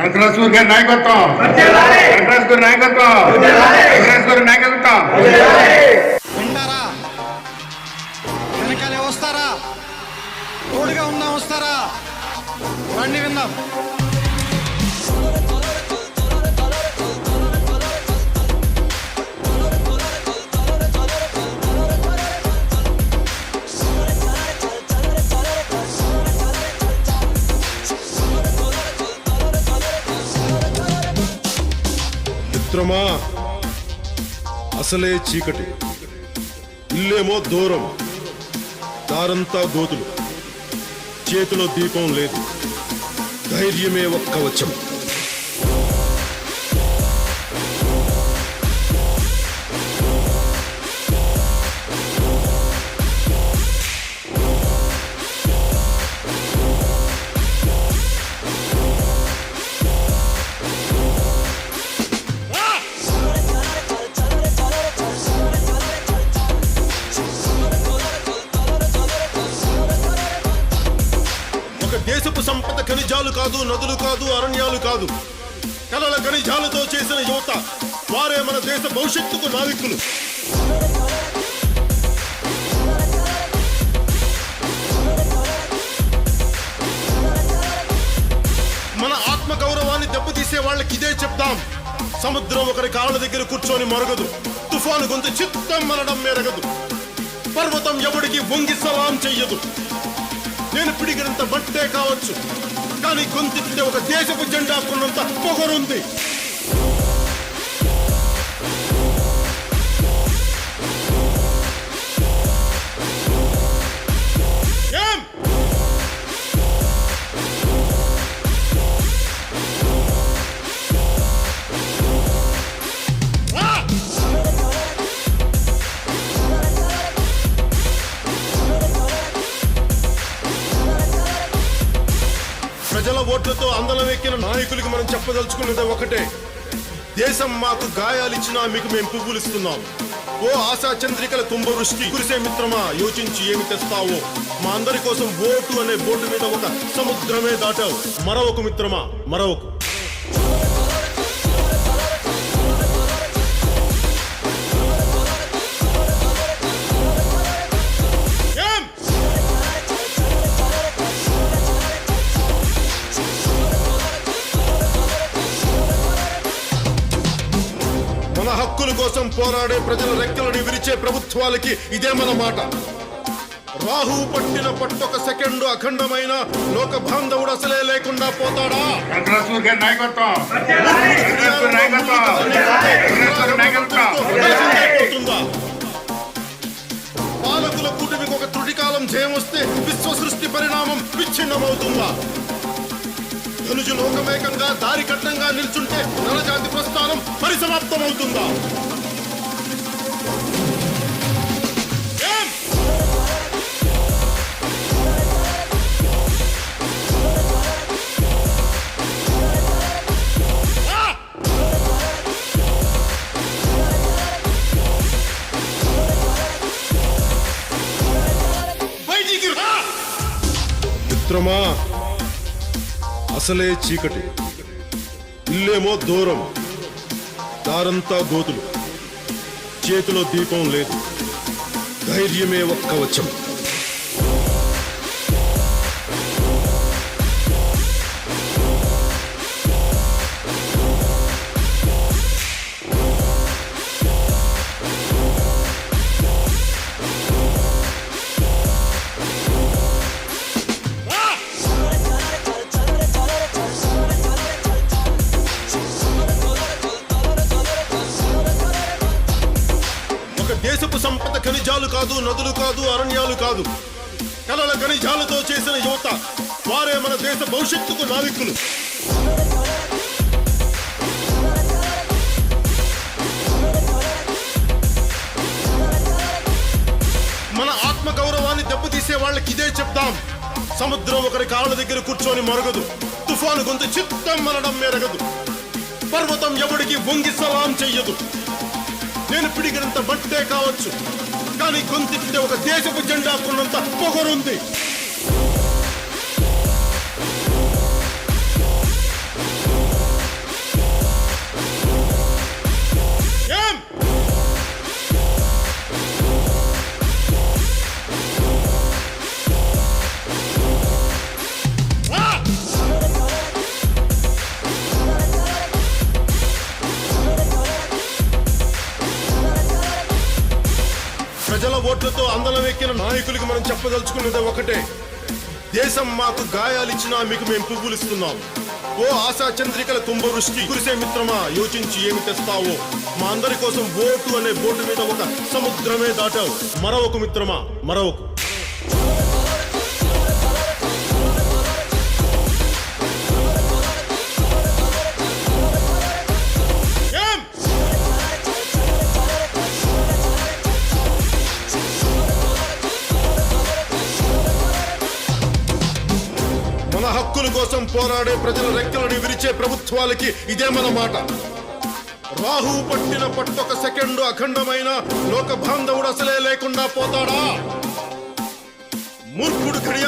వెంకటేశ్వర గారి నాయకత్వం. వెంకటేశ్వర గారి నాయకత్వం. వెంకటేశ్వర గారి నాయకత్వం. వింటారా వెనకాలే వస్తారా? తోడుగా ఉందాం వస్తారా? రండి విందాం. మిత్రమా అసలే చీకటి. ఇల్లేమో దూరం. దారంతా గోతులు. చేతిలో దీపం లేదు. ధైర్యమే ఒక్క వచ్చం దేశపు సంపద ఖనిజాలు కాదు నదులు కాదు అరణ్యాలు కాదు. కలల ఖనిజాలతో చేసిన యువత వారే మన దేశ భవిష్యత్తుకు నావికులు మన ఆత్మ గౌరవాన్ని దెబ్బతీసే వాళ్ళకి ఇదే చెప్తాం సముద్రం ఒకరి కాళ్ళ దగ్గర కూర్చొని మరగదు. తుఫాను గొంతు చిత్తం మనడం మెరగదు. పర్వతం ఎవడికి వంగి సలాం చెయ్యదు. నేను పిడిగినంత బట్టే కావచ్చు. కానీ కొంత ఒక దేశపు జెండా కొన్నంత పొగరుంది. ప్రజల అందలం ఎక్కిన మనం చెప్పదలుచుకున్నది ఒకటే. దేశం మాకు గాయాలిచ్చినా మీకు మేము పువ్వులు ఇస్తున్నాం ఓ ఆశా చంద్రికల కుంభవృష్టి. కురిసే మిత్రమా యోచించి ఏమి తెస్తావో? మా అందరి కోసం ఓటు అనే బోర్డు మీద ఒక సముద్రమే దాటావు. మరొక మిత్రమా మరొక. హక్కుల కోసం పోరాడే ప్రజల రెక్కలని విరిచే ప్రభుత్వాలకి ఇదే మన మాట. రాహు పట్టిన పట్టొక సెకండ్ అఖండమైన లోక బాంధవుడు అసలే లేకుండా పోతాడా? పాలకుల కూటమికి ఒక త్రుటికాలం జయమొస్తే విశ్వ సృష్టి పరిణామం విచ్ఛిన్నమవుతుందా? ధనుజు లోకమేకంగా దారి కట్టంగా నిల్చుంటే పరిసమాప్తమవుతుందా మిత్రమా అసలే చీకటి. ఇల్లేమో దూరం. దారంతా గోతులు. చేతిలో దీపం లేదు. ధైర్యమే ఒక్క వచ్చం సంపద ఖనిజాలు కాదు నదులు కాదు అరణ్యాలు కాదు. కలల ఖనిజాలతో చేసిన యువత వారే మన దేశ భవిష్యత్తుకు నావికులు. మన ఆత్మ గౌరవాన్ని దెబ్బతీసే వాళ్ళకి ఇదే చెప్తాం సముద్రం ఒకరి కాళ్ళ దగ్గర కూర్చొని మరగదు. తుఫాను గొంతు చిత్తం మనడం మెరగదు. పర్వతం ఎవడికి వంగి సలాం చెయ్యదు. నేను పిడిగినంత బట్టే కావచ్చు. కానీ కొంత ఒక దేశపు జెండా కొన్నంత పొగరుంది. ఓట్లతో అందలం ఎక్కిన నాయకులకి మనం చెప్పదలుచుకున్నది ఒకటే. దేశం మాకు గాయాలిచ్చినా మీకు మేము పువ్వులు ఇస్తున్నాం ఓ ఆశా చంద్రికల కుంభవృష్టి కురిసే మిత్రమా యోచించి ఏమి తెస్తావో? మా అందరి కోసం బోటు అనే బోటు మీద ఒక సముద్రమే దాటావు. మరొక మిత్రమా మరొక. కోసం పోరాడే ప్రజల రెక్కలను విరిచే ప్రభుత్వాలకి ఇదే మన మాట. రాహు పట్టిన పట్టొక సెకండ్ అఖండమైన లోక బాంధవుడు అసలే లేకుండా పోతాడా? మూర్ఖుడు ఘడియ